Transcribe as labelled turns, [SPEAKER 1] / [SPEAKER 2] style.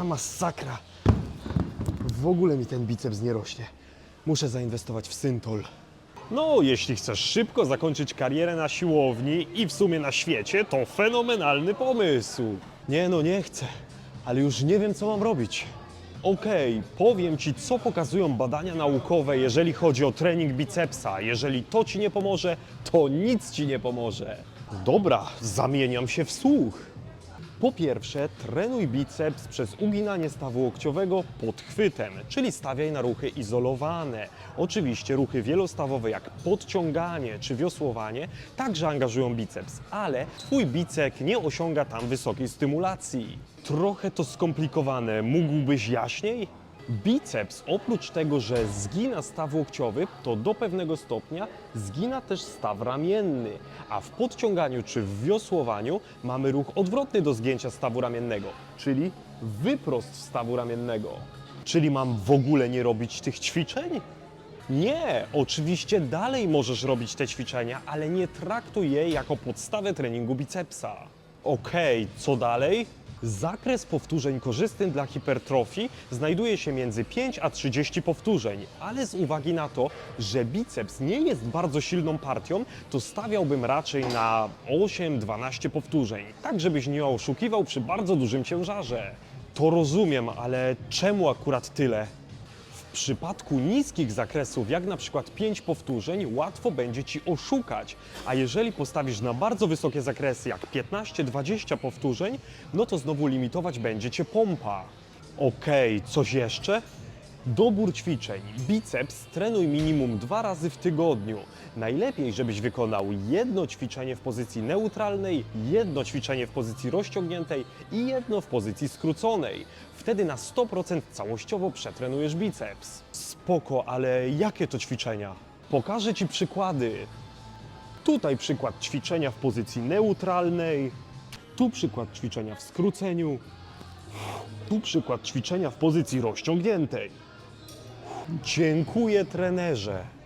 [SPEAKER 1] A, masakra. W ogóle mi ten biceps nie rośnie. Muszę zainwestować w syntol.
[SPEAKER 2] No, jeśli chcesz szybko zakończyć karierę na siłowni i w sumie na świecie, to fenomenalny pomysł.
[SPEAKER 1] Nie no, nie chcę. Ale już nie wiem, co mam robić.
[SPEAKER 2] Okej, powiem Ci, co pokazują badania naukowe, jeżeli chodzi o trening bicepsa. Jeżeli to Ci nie pomoże, to nic Ci nie pomoże. Dobra, zamieniam się w słuch. Po pierwsze, trenuj biceps przez uginanie stawu łokciowego pod chwytem, czyli stawiaj na ruchy izolowane. Oczywiście ruchy wielostawowe jak podciąganie czy wiosłowanie także angażują biceps, ale Twój bicek nie osiąga tam wysokiej stymulacji. Trochę to skomplikowane, mógłbyś jaśniej? Biceps oprócz tego, że zgina staw łokciowy, to do pewnego stopnia zgina też staw ramienny, a w podciąganiu czy w wiosłowaniu mamy ruch odwrotny do zgięcia stawu ramiennego, czyli wyprost stawu ramiennego. Czyli mam w ogóle nie robić tych ćwiczeń? Nie, oczywiście dalej możesz robić te ćwiczenia, ale nie traktuj je jako podstawę treningu bicepsa. Okej, co dalej? Zakres powtórzeń korzystny dla hipertrofii znajduje się między 5 a 30 powtórzeń, ale z uwagi na to, że biceps nie jest bardzo silną partią, to stawiałbym raczej na 8-12 powtórzeń, tak żebyś nie oszukiwał przy bardzo dużym ciężarze. To rozumiem, ale czemu akurat tyle? Przypadku niskich zakresów, jak na przykład 5 powtórzeń, łatwo będzie Ci oszukać, a jeżeli postawisz na bardzo wysokie zakresy, jak 15-20 powtórzeń, no to znowu limitować będzie Cię pompa. Okej, coś jeszcze? Dobór ćwiczeń. Biceps trenuj minimum dwa razy w tygodniu. Najlepiej, żebyś wykonał jedno ćwiczenie w pozycji neutralnej, jedno ćwiczenie w pozycji rozciągniętej i jedno w pozycji skróconej. Wtedy na 100% całościowo przetrenujesz biceps. Spoko, ale jakie to ćwiczenia? Pokażę Ci przykłady. Tutaj przykład ćwiczenia w pozycji neutralnej, tu przykład ćwiczenia w skróceniu, tu przykład ćwiczenia w pozycji rozciągniętej. Dziękuję trenerze.